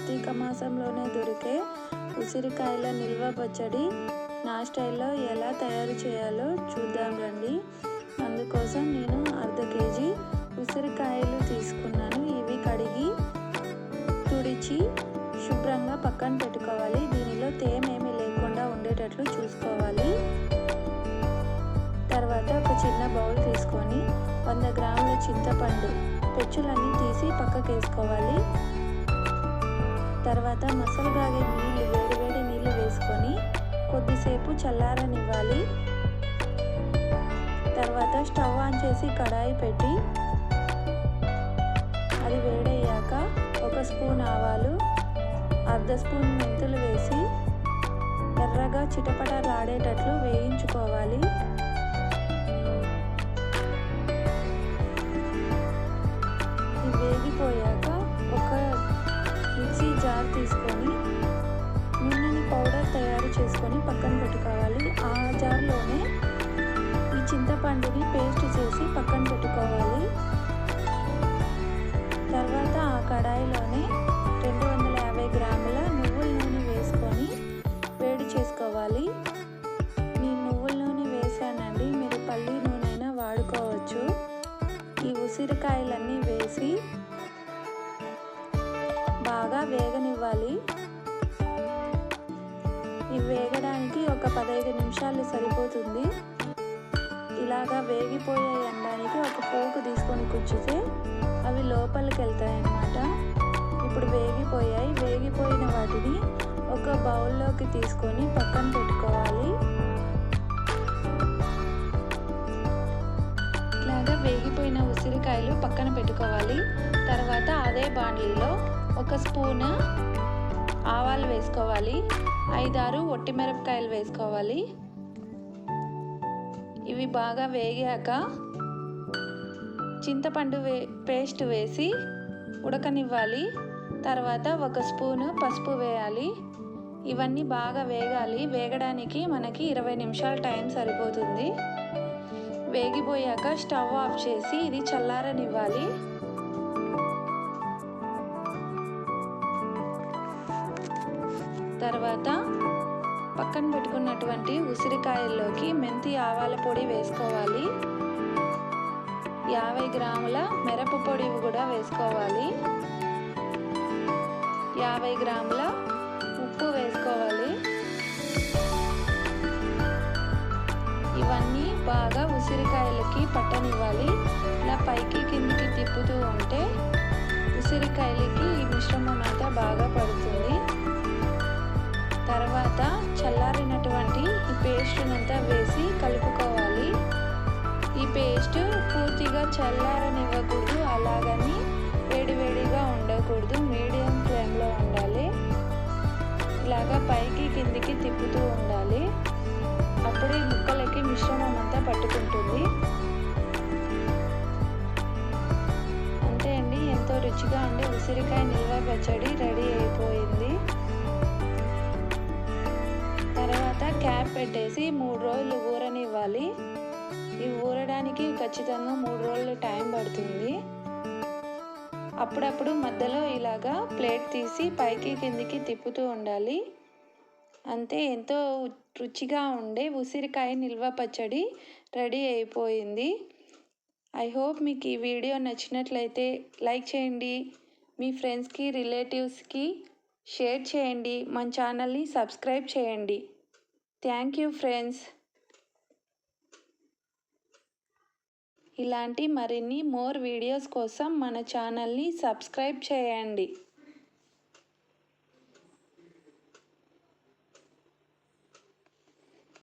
కార్తీక మాసంలోనే దొరికే ఉసిరికాయల నిల్వ పచ్చడి నా స్టైల్లో ఎలా తయారు చేయాలో చూద్దాం రండి. అందుకోసం నేను అర్ధ కేజీ ఉసిరికాయలు తీసుకున్నాను. ఇవి కడిగి తుడిచి శుభ్రంగా పక్కన పెట్టుకోవాలి. దీనిలో తేమేమి లేకుండా ఉండేటట్లు చూసుకోవాలి. తర్వాత ఒక చిన్న బౌల్ తీసుకొని వంద గ్రాముల చింతపండు పెచ్చులన్నీ తీసి పక్కకు వేసుకోవాలి తర్వాత మసలుగాగే నీళ్ళు వేడివేడి నీళ్ళు వేసుకొని కొద్దిసేపు చల్లారనివ్వాలి. తర్వాత స్టవ్ ఆన్ చేసి కడాయి పెట్టి అది వేడయ్యాక ఒక స్పూన్ ఆవాలు అర్ధ స్పూన్ మెంతులు వేసి ఎర్రగా చిటపటలాడేటట్లు వేయించుకోవాలి. చింతపండుని పేస్ట్ చేసి పక్కన పెట్టుకోవాలి. తర్వాత ఆ కడాయిలోనే రెండు వందల యాభై గ్రాముల నువ్వుల నూనె వేసుకొని వేడి చేసుకోవాలి. నేను నువ్వుల నూనె వేసానండి మీరు పల్లి నూనె అయినా వాడుకోవచ్చు. ఈ ఉసిరికాయలన్నీ వేసి బాగా వేగనివ్వాలి. ఇవి వేగడానికి ఒక పదహైదు నిమిషాలు సరిపోతుంది. బాగా వేగిపోయాయి అనడానికి ఒక పోకు తీసుకొని కుచ్చితే అవి లోపలికి వెళ్తాయి అన్నమాట ఇప్పుడు వేగిపోయాయి. వేగిపోయిన వాటిని ఒక బౌల్లోకి తీసుకొని పక్కన పెట్టుకోవాలి. ఇలాగా వేగిపోయిన ఉసిరికాయలు పక్కన పెట్టుకోవాలి. తర్వాత అదే బాండ్లీలో ఒక స్పూన్ ఆవాలు వేసుకోవాలి. ఐదారు ఒట్టి మిరపకాయలు వేసుకోవాలి. ఇవి బాగా వేగాక చింతపండు వే పేస్ట్ వేసి ఉడకనివ్వాలి. తర్వాత ఒక స్పూను పసుపు వేయాలి. ఇవన్నీ బాగా వేగాలి. వేగడానికి మనకి ఇరవై నిమిషాల టైం సరిపోతుంది. వేగిపోయాక స్టవ్ ఆఫ్ చేసి ఇది చల్లారనివ్వాలి. తర్వాత పక్కన పెట్టుకున్నటువంటి ఉసిరికాయల్లోకి మెంతి ఆవాల పొడి వేసుకోవాలి. యాభై గ్రాముల మిరప పొడి కూడా వేసుకోవాలి. యాభై గ్రాముల ఉప్పు వేసుకోవాలి. ఇవన్నీ బాగా ఉసిరికాయలకి పట్టనివ్వాలి. ఇలా పైకి కిందికి తిప్పుతూ ఉంటే ఉసిరికాయలు పేస్ట్నంతా వేసి కలుపుకోవాలి. ఈ పేస్ట్ పూర్తిగా చల్లారనివ్వకూడదు అలాగని వేడివేడిగా ఉండకూడదు. మీడియం ఫ్లేమ్లో ఉండాలి. ఇలాగా పైకి కిందికి తిప్పుతూ ఉండాలి. అప్పుడే ముక్కలకి మిశ్రమం అంతా పట్టుకుంటుంది. అంతే అండి. ఎంతో రుచిగా ఉండే ఉసిరికాయ నిల్వ పచ్చడి రెడీ అయిపోయింది. క్యాప్ పెట్టేసి మూడు రోజులు ఊరనివ్వాలి. ఇవి ఊరడానికి ఖచ్చితంగా మూడు రోజులు టైం పడుతుంది. అప్పుడప్పుడు మధ్యలో ఇలాగా ప్లేట్ తీసి పైకి కిందికి తిప్పుతూ ఉండాలి. అంతే ఎంతో రుచిగా ఉండే ఉసిరికాయ నిల్వ పచ్చడి రెడీ అయిపోయింది. ఐ హోప్ మీకు ఈ వీడియో నచ్చినట్లయితే లైక్ చేయండి. మీ ఫ్రెండ్స్కి రిలేటివ్స్కి షేర్ చేయండి. మన ఛానల్ని సబ్స్క్రైబ్ చేయండి. థ్యాంక్ యూ ఫ్రెండ్స్ ఇలాంటి మరిన్ని మోర్ వీడియోస్ కోసం మన ఛానల్ని సబ్స్క్రైబ్ చేయండి.